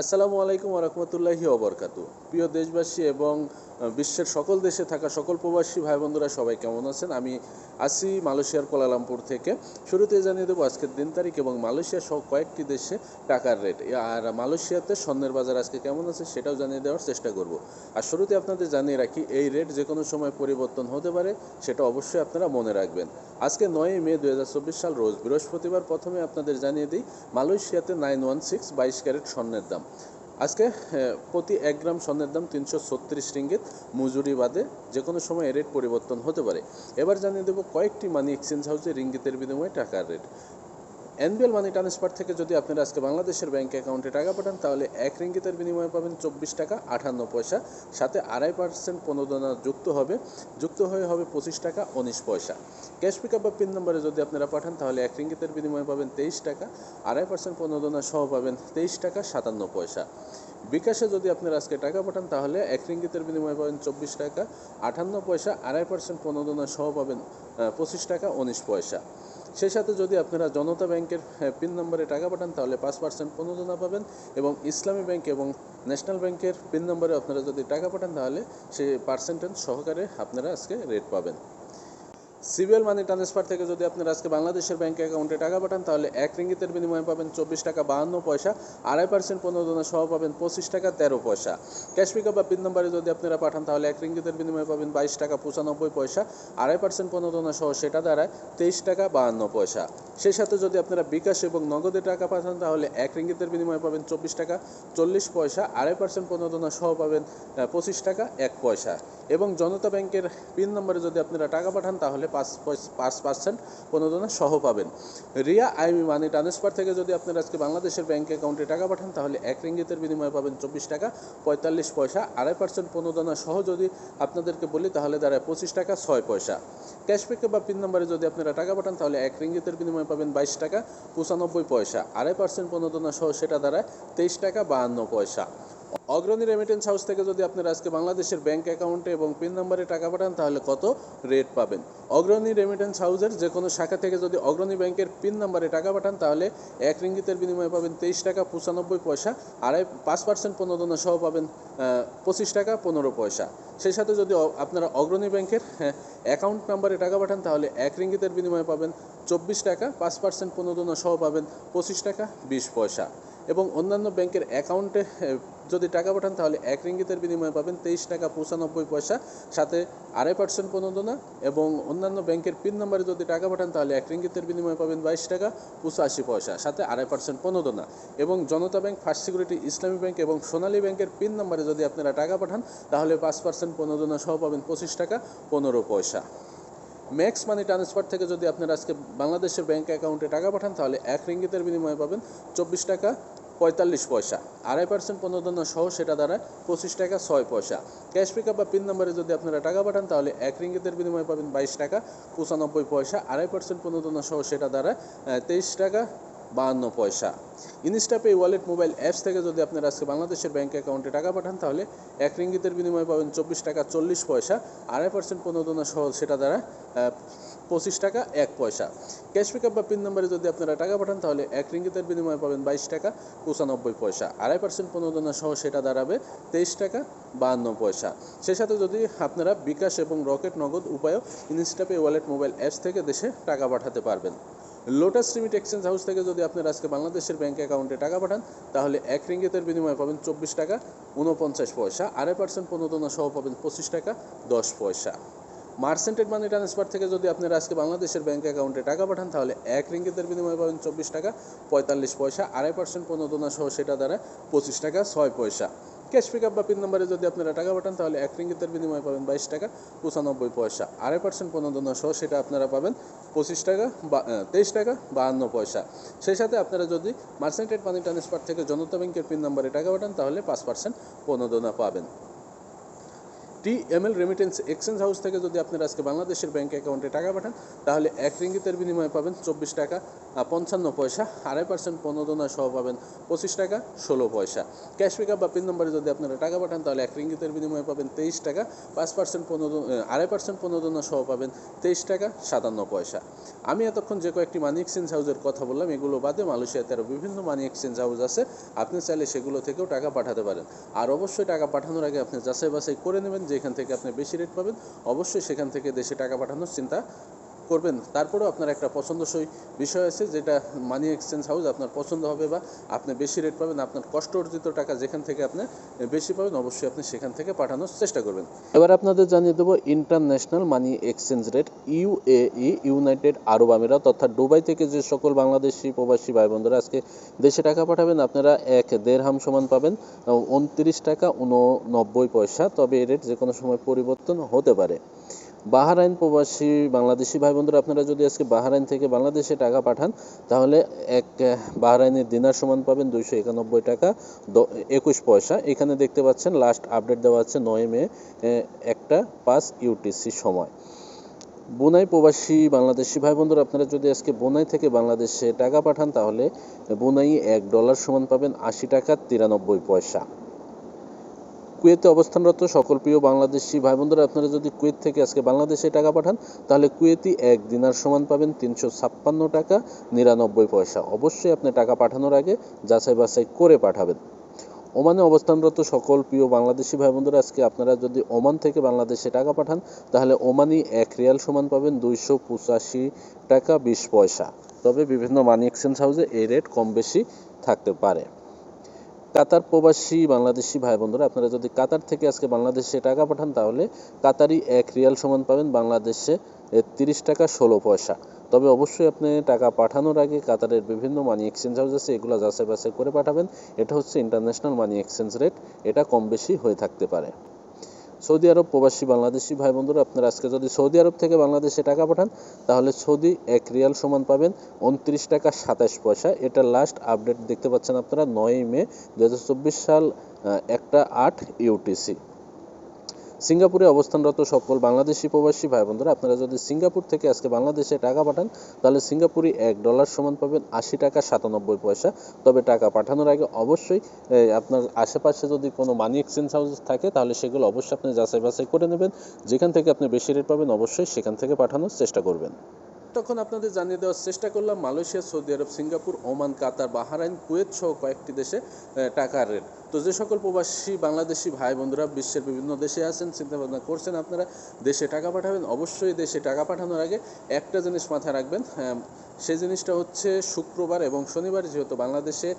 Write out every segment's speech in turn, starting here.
আসসালামু আলাইকুম রহমতুল্লাহি অবরকাত প্রিয় দেশবাসী এবং বিশ্বের সকল দেশে থাকা সকল প্রবাসী ভাই বন্ধুরা সবাই কেমন আছেন? আমি আসি মালয়েশিয়ার কোলালামপুর থেকে। শুরুতে জানিয়ে দেবো আজকের দিন তারিখ এবং মালয়েশিয়া সহ কয়েকটি দেশে টাকার রেট। আর মালয়েশিয়াতে স্বর্ণের বাজার আজকে কেমন আছে সেটাও জানিয়ে দেওয়ার চেষ্টা করব। আর শুরুতে আপনাদের জানিয়ে রাখি, এই রেট যে কোনো সময় পরিবর্তন হতে পারে সেটা অবশ্যই আপনারা মনে রাখবেন। আজকে নয়ই মে দু হাজার চব্বিশ সাল, রোজ বৃহস্পতিবার প্রথমে আপনাদের জানিয়ে দিই, মালয়েশিয়াতে নাইন ওয়ান সিক্স বাইশ ক্যারেট স্বর্ণের দাম। আজকে প্রতি এক গ্রাম স্বর্ণের দাম তিনশো ছত্রিশ রিঙ্গিত। মজুরি বাদে যে কোনো সময় রেট পরিবর্তন হতে পারে। এবার জানিয়ে দেবো কয়েকটি মানি এক্সচেঞ্জ হাউসে রিঙ্গিতের বিনিময়ে টাকার রেট এনবিএল মানি ট্রান্সফার থেকে যদি আপনারা আজকে বাংলাদেশের ব্যাংক অ্যাকাউন্টে টাকা পাঠান, তাহলে এক রিঙ্গিতের বিনিময়ে পাবেন চব্বিশ টাকা আটান্ন পয়সা। সাথে আড়াই পার্সেন্ট প্রণোদনা যুক্ত হবে। যুক্ত হয়ে হবে পঁচিশ টাকা উনিশ পয়সা। ক্যাশ পিক আপ বা পিন নম্বরে যদি আপনারা পাঠান, তাহলে এক রিঙ্গিতের বিনিময়ে পাবেন তেইশ টাকা, আড়াই পার্সেন্ট প্রণোদনা সহ পাবেন তেইশ টাকা সাতান্ন পয়সা। বিকাশে যদি আপনারা আজকে টাকা পাঠান, তাহলে এক রিঙ্গিতের বিনিময়ে পাবেন চব্বিশ টাকা আটান্ন পয়সা, আড়াই পার্সেন্ট প্রণোদনা সহ পাবেন পঁচিশ টাকা উনিশ পয়সা। সেই সাথে যদি আপনারা জনতা ব্যাংকের পিন নম্বরে টাকা পাঠান, তাহলে পাঁচ পার্সেন্ট প্রণোদনা পাবেন এবং ইসলামী ব্যাংক এবং ন্যাশনাল ব্যাংকের পিন নম্বরে আপনারা যদি টাকা পাঠান, তাহলে সেই পার্সেন্টেজ সহকারে আপনারা আজকে রেট পাবেন। সিবিএল মানি ট্রান্সফার থেকে যদি আপনারা আজকে বাংলাদেশের ব্যাংক অ্যাকাউন্টে টাকা পাঠান, তাহলে এক রিঙ্গিতের বিনিময়ে পাবেন চব্বিশ টাকা বাহান্ন পয়সা, আড়াই পার্সেন্ট পনেরো প্রণোদনা সহ পাবেন পঁচিশ টাকা তেরো পয়সা। ক্যাশ পিকআপ বা পিন নম্বরে যদি আপনারা পাঠান, তাহলে এক রিঙ্গিতের বিনিময়ে পাবেন বাইশ টাকা পঁচানব্বই পয়সা, আড়াই পার্সেন্ট পনেরো প্রণোদনা সহ সেটা দাঁড়ায় তেইশ টাকা বাহান্ন পয়সা। সেই সাথে যদি আপনারা বিকাশ এবং নগদে টাকা পাঠান, তাহলে এক রিঙ্গিতের বিনিময়ে পাবেন চব্বিশ টাকা চল্লিশ পয়সা, আড়াই পার্সেন্ট পনেরো প্রণোদনা সহ পাবেন পঁচিশ টাকা এক পয়সা। এবং জনতা ব্যাংকের পিন নম্বরে যদি আপনারা টাকা পাঠান, তাহলে পাঁচ পাঁচ পার্সেন্ট প্রণোদনা সহ পাবেন রিয়া আইমি মানি ট্রান্সফার থেকে যদি আপনারা আজকে বাংলাদেশের ব্যাংক অ্যাকাউন্টে টাকা পাঠান তাহলে এক রিঙ্গিতের বিনিময়ে পাবেন চব্বিশ টাকা পঁয়তাল্লিশ পয়সা আড়াই পার্সেন্ট প্রণোদনা সহ যদি আপনাদেরকে বলি তাহলে দাঁড়ায় পঁচিশ টাকা ছয় পয়সা ক্যাশ পিকে বা পিন নম্বরে যদি আপনারা টাকা পাঠান তাহলে এক রিঙ্গিতের বিনিময়ে পাবেন বাইশ টাকা পঁচানব্বই পয়সা আড়াই পার্সেন্ট প্রণোদনা সহ সেটা দাঁড়ায় তেইশ টাকা বাহান্ন পয়সা অগ্রণী রেমিটেন্স হাউস থেকে যদি আপনারা আজকে বাংলাদেশের ব্যাংক অ্যাকাউন্টে এবং পিন নম্বরে টাকা পাঠান, তাহলে কত রেট পাবেন? অগ্রণী রেমিটেন্স হাউসের যে কোনো শাখা থেকে যদি অগ্রণী ব্যাংকের পিন নম্বরে টাকা পাঠান, তাহলে এক রিঙ্গিতের বিনিময়ে পাবেন তেইশ টাকা পঁচানব্বই পয়সা, আড়াই, পাঁচ পার্সেন্ট প্রণোদনা সহ পাবেন পঁচিশ টাকা পনেরো পয়সা। সেই সাথে যদি আপনারা অগ্রণী ব্যাংকের অ্যাকাউন্ট নাম্বারে টাকা পাঠান, তাহলে এক রিঙ্গিতের বিনিময়ে পাবেন চব্বিশ টাকা, পাঁচ পার্সেন্ট প্রণোদনা সহ পাবেন পঁচিশ টাকা, বিশ পয়সা। এবং অন্যান্য ব্যাংকের অ্যাকাউন্টে যদি টাকা পাঠান, তাহলে এক রিঙ্গিতের বিনিময়ে পাবেন তেইশ টাকা পঁচানব্বই পয়সা, সাথে আড়াই পার্সেন্ট প্রণোদনা এবং অন্যান্য ব্যাংকের পিন নম্বরে যদি টাকা পাঠান, তাহলে এক রিঙ্গিতের বিনিময়ে পাবেন বাইশ টাকা পঁচাশি পয়সা, সাথে আড়াই পার্সেন্ট প্রণোদনা। এবং Janata bank, first security, Islami bank এবং সোনালী ব্যাংকের পিন নম্বরে যদি আপনারা টাকা পাঠান, তাহলে পাঁচ পার্সেন্ট প্রণোদনা সহ পাবেন পঁচিশ টাকা পনেরো পয়সা। ম্যাক্স মানি ট্রান্সফার থেকে যদি আপনারা আজকে বাংলাদেশের ব্যাংক অ্যাকাউন্টে টাকা পাঠান, তাহলে এক রিঙ্গিতের বিনিময়ে পাবেন চব্বিশ টাকা পঁয়তাল্লিশ পয়সা। আড়াই পার্সেন্ট প্রণোদনা সহ সেটা দ্বারা পঁচিশ টাকা ছয় পয়সা। ক্যাশ পিকআপ বা পিন নম্বরে যদি আপনারা টাকা পাঠান, তাহলে এক রিঙ্গিতের বিনিময়ে পাবেন বাইশ টাকা পঁচানব্বই পয়সা। আড়াই পার্সেন্ট প্রণোদনা সহ সেটা দ্বারা তেইশ টাকা বাহান্ন পয়সা। ইনস্টাপে ওয়ালেট মোবাইল অ্যাপস থেকে যদি আপনারা আজকে বাংলাদেশের ব্যাঙ্ক অ্যাকাউন্টে টাকা পাঠান, তাহলে এক রিঙ্গিতের বিনিময়ে পাবেন চব্বিশ টাকা চল্লিশ পয়সা। আড়াই পার্সেন্ট প্রণোদনা সহ সেটা দ্বারা পঁচিশ টাকা এক পয়সা। ক্যাশ পিকআপ বা পিন নম্বরে যদি আপনারা টাকা পাঠান, তাহলে এক রিঙ্গিতের বিনিময়ে পাবেন বাইশ টাকা পঁচানব্বই পয়সা। আড়াই পার্সেন্ট প্রণোদনা সহ সেটা দাঁড়াবে তেইশ টাকা বাহান্ন পয়সা। সেই সাথে যদি আপনারা বিকাশ এবং রকেট নগদ উপায়ও ইনস্টাপে ওয়ালেট মোবাইল অ্যাপস থেকে দেশে টাকা পাঠাতে পারবেন। লোটাস লিমিট এক্সচেঞ্জ হাউস থেকে যদি আপনারা আজকে বাংলাদেশের ব্যাঙ্ক অ্যাকাউন্টে টাকা পাঠান, তাহলে এক রিঙ্গিতের বিনিময়ে পাবেন চব্বিশ টাকা উনপঞ্চাশ পয়সা। আড়াই পার্সেন্ট প্রণোদনা সহ পাবেন পঁচিশ টাকা, দশ পয়সা। মার্সেন্টেড মানি ট্রান্সফার থেকে যদি আপনারা আজকে বাংলাদেশের ব্যাঙ্ক অ্যাকাউন্টে টাকা পাঠান, তাহলে এক রিঙ্গিতের বিনিময়ে পাবেন চব্বিশ টাকা, পঁয়তাল্লিশ পয়সা। আড়াই পার্সেন্ট প্রণোদনা সহ সেটা দ্বারা পঁচিশ টাকা, ছয় পয়সা। ক্যাশ পিক আপ বা পিন নম্বরে যদি আপনারা টাকা পাঠান, তাহলে এক রিঙ্গিতের বিনিময়ে পাবেন বাইশ টাকা পঁচানব্বই পয়সা। আড়াই পার্সেন্ট প্রণোদনা সহ সেটা আপনারা পাবেন পঁচিশ টাকা বা তেইশ টাকা বাহান্ন পয়সা। সেই সাথে আপনারা যদি মার্সেন্টেড মানি ট্রান্সফার থেকে জনতা ব্যাংকের পিন নম্বরে টাকা পাঠান, তাহলে পাঁচ পার্সেন্ট প্রণোদনা পাবেন। T M L remittance exchange house থেকে যদি আপনারা আজকে বাংলাদেশের ব্যাংক অ্যাকাউন্টে টাকা পাঠান, তাহলে এক রিঙ্গিতের বিনিময়ে পাবেন চব্বিশ টাকা পঞ্চান্ন পয়সা। আড়াই পার্সেন্ট প্রণোদনা সহ পাবেন পঁচিশ টাকা, ষোলো পয়সা। ক্যাশ পিক বা পিন নম্বরে যদি আপনারা টাকা পাঠান, তাহলে এক রিঙ্গিতের বিনিময়ে পাবেন তেইশ টাকা, পাঁচ পার্সেন্ট প্রণোদন আড়াই পার্সেন্ট প্রণোদনা সহ পাবেন তেইশ টাকা, সাতান্ন পয়সা। আমি এতক্ষণ যে কয়েকটি মানি এক্সচেঞ্জ হাউসের কথা বললাম, এগুলো বাদে মালয়েশিয়াতে আরও বিভিন্ন মানি এক্সচেঞ্জ হাউস আছে। আপনি চাইলে সেগুলো থেকেও টাকা পাঠাতে পারেন। আর অবশ্যই টাকা পাঠানোর আগে আপনি যাচাই বাছাই করে নেবেন যেখান থেকে আপনি বেশি রেট পাবেন অবশ্যই সেখান থেকে দেশে টাকা পাঠানোর চিন্তা করবেন, তারপরেও আপনার একটা পছন্দসই বিষয় আছে, যেটা মানি এক্সচেঞ্জ হাউস আপনার পছন্দ হবে বা আপনি বেশি রেট পাবেন, আপনার কষ্ট অর্জিত টাকা যেখান থেকে আপনি বেশি পাবেন, অবশ্যই আপনি সেখান থেকে পাঠানোর চেষ্টা করবেন। এবার আপনাদের জানিয়ে দেবো international money exchange rate UAE united Arab আমিরাত অর্থাৎ দুবাই থেকে যে সকল বাংলাদেশি প্রবাসী ভাই বোনরা আজকে দেশে টাকা পাঠাবেন, আপনারা এক দেড়হাম সমান পাবেন, উনত্রিশ টাকা উননব্বই পয়সা, তবে এই রেট যে কোনো সময় পরিবর্তন হতে পারে। বাহারাইন প্রবাসী বাংলাদেশি ভাই বন্ধুরা, আপনারা যদি আজকে বাহারাইন থেকে বাংলাদেশে টাকা পাঠান, তাহলে এক বাহারাইনের দিনার সমান পাবেন দুইশো একানব্বই টাকা একুশ পয়সা। এখানে দেখতে পাচ্ছেন লাস্ট আপডেট দেওয়া আছে নয় মে একটা পাঁচ ইউটিসি সময়। বোনাই প্রবাসী বাংলাদেশি ভাই বন্ধুরা, আপনারা যদি আজকে বোনাই থেকে বাংলাদেশে টাকা পাঠান, তাহলে বোনাই এক ডলার সমান পাবেন আশি টাকা তিরানব্বই পয়সা। কুয়েতে অবস্থানরত সকল প্রিয় বাংলাদেশি ভাই বন্ধুরা আপনারা যদি কুয়েত থেকে আজকে বাংলাদেশে টাকা পাঠান, তাহলে কুয়েতি এক দিনার সমান পাবেন তিনশো ছাপ্পান্ন টাকা নিরানব্বই পয়সা। অবশ্যই আপনি টাকা পাঠানোর আগে যাচাই বাছাই করে পাঠাবেন। ওমানে অবস্থানরত সকল প্রিয় বাংলাদেশি ভাই বন্ধুরা আজকে আপনারা যদি ওমান থেকে বাংলাদেশে টাকা পাঠান, তাহলে ওমানি এক রিয়াল সমান পাবেন দুইশো পঁচাশি টাকা বিশ পয়সা। তবে বিভিন্ন মানি এক্সচেঞ্জ হাউসে এই রেট কম বেশি থাকতে পারে। কাতার প্রবাসী বাংলাদেশি ভাই বন্ধুরা আপনারা যদি কাতার থেকে আজকে বাংলাদেশে টাকা পাঠান, তাহলে কাতারি এক রিয়াল সমান পাবেন বাংলাদেশে তিরিশ টাকা ষোলো পয়সা। তবে অবশ্যই আপনি টাকা পাঠানোর আগে কাতারের বিভিন্ন মানি এক্সচেঞ্জ হাউস আছে, এগুলো যাচাই বাছাই করে পাঠাবেন। এটা হচ্ছে ইন্টারন্যাশনাল মানি এক্সচেঞ্জ রেট এটা কম বেশি হয়ে থাকতে পারে। সৌদি আরব প্রবাসী বাংলাদেশি ভাই বন্ধুরা, আপনারা আজকে যদি সৌদি আরব থেকে বাংলাদেশে টাকা পাঠান, তাহলে সৌদি এক রিয়াল সমান পাবেন উনত্রিশ টাকা সাতাশ পয়সা। এটা লাস্ট আপডেট দেখতে পাচ্ছেন আপনারা, নয়ই মে দু হাজার চব্বিশ সাল একটা আট ইউটিসি সিঙ্গাপুরে অবস্থানরত সকল বাংলাদেশি প্রবাসী ভাই বন্ধুরা আপনারা যদি সিঙ্গাপুর থেকে আজকে বাংলাদেশে টাকা পাঠান, তাহলে সিঙ্গাপুরি এক ডলার সমান পাবেন আশি টাকা সাতানব্বই পয়সা। তবে টাকা পাঠানোর আগে অবশ্যই আপনার আশেপাশে যদি কোনো মানি এক্সচেঞ্জ হাউস থাকে, তাহলে সেগুলো অবশ্যই আপনি যাচাই বাছাই করে নেবেন। যেখান থেকে আপনি বেশি রেট পাবেন, অবশ্যই সেখান থেকে পাঠানোর চেষ্টা করবেন। তখন আপনাদের জানিয়ে দেওয়ার চেষ্টা করলাম, Malaysia, Saudi Arab, Singapore, Oman, Qatar, Bahrain, Kuwait সহ কয়েকটি দেশে টাকা টাকার রেট তো যে সকল প্রবাসী বাংলাদেশি ভাই বন্ধুরা বিশ্বের বিভিন্ন দেশে আছেন চিন্তা ভাবনা করছেন আপনারা, দেশে টাকা পাঠাবেন, অবশ্যই দেশে টাকা পাঠানোর আগে একটা জিনিস মাথায় রাখবেন সেই জিনিসটা হচ্ছে শুক্রবার এবং শনিবার যেহেতু বাংলাদেশে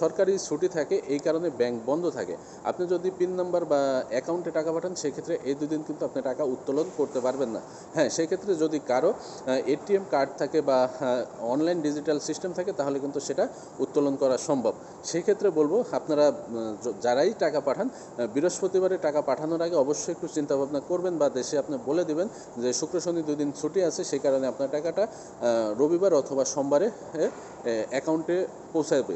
সরকারি ছুটি থাকে, এই কারণে ব্যাংক বন্ধ থাকে। আপনি যদি পিন নাম্বার বা অ্যাকাউন্টে টাকা পাঠান, সেক্ষেত্রে এই দুদিন কিন্তু আপনি টাকা উত্তোলন করতে পারবেন না। হ্যাঁ সেক্ষেত্রে যদি কারও এটিএম কার্ড থাকে বা অনলাইন ডিজিটাল সিস্টেম থাকে, তাহলে কিন্তু সেটা উত্তোলন করা সম্ভব। সেই ক্ষেত্রে বলব, আপনারা যারাই টাকা পাঠান বৃহস্পতিবারে টাকা পাঠানোর আগে অবশ্যই একটু চিন্তাভাবনা করবেন বা দেশে আপনি বলে দিবেন যে, শুক্র শনি দুদিন ছুটি আছে, সেই কারণে আপনার টাকাটা রবিবার অথবা সোমবারে অ্যাকাউন্টে পৌঁছাবে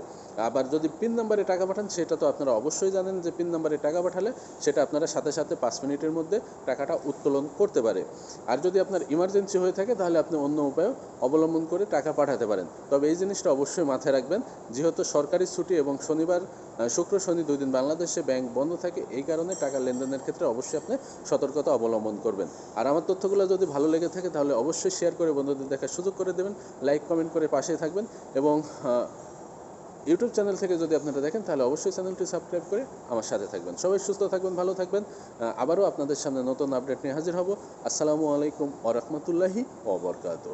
আবার যদি পিন নাম্বারে টাকা পাঠান, সেটা তো আপনারা অবশ্যই জানেন যে পিন নাম্বারে টাকা পাঠালে সেটা আপনারা সাথে সাথে পাঁচ মিনিটের মধ্যে টাকাটা উত্তোলন করতে পারে। আর যদি আপনার ইমার্জেন্সি হয়ে থাকে, তাহলে আপনি অন্য উপায় অবলম্বন করে টাকা পাঠাতে পারেন। তবে এই জিনিসটা অবশ্যই মাথায় রাখবেন, যেহেতু সরকারি ছুটি এবং শনিবার শুক্র, শনি দুই দিন বাংলাদেশে ব্যাংক বন্ধ থাকে, এই কারণে টাকা লেনদেনের ক্ষেত্রে অবশ্যই আপনি সতর্কতা অবলম্বন করবেন। আর আমার তথ্যগুলো যদি ভালো লেগে থাকে, তাহলে অবশ্যই শেয়ার করে বন্ধুদের দেখার সুযোগ করে দেবেন লাইক কমেন্ট করে পাশে থাকবেন এবং ইউটিউব চ্যানেল থেকে যদি আপনারা দেখেন, তাহলে অবশ্যই চ্যানেলটি সাবস্ক্রাইব করে আমার সাথে থাকবেন। সবাই সুস্থ থাকবেন, ভালো থাকবেন। আবারও আপনাদের সামনে নতুন আপডেট নিয়ে হাজির হব। আসসালামু আলাইকুম ওরহমতুল্লাহি ওবরকাত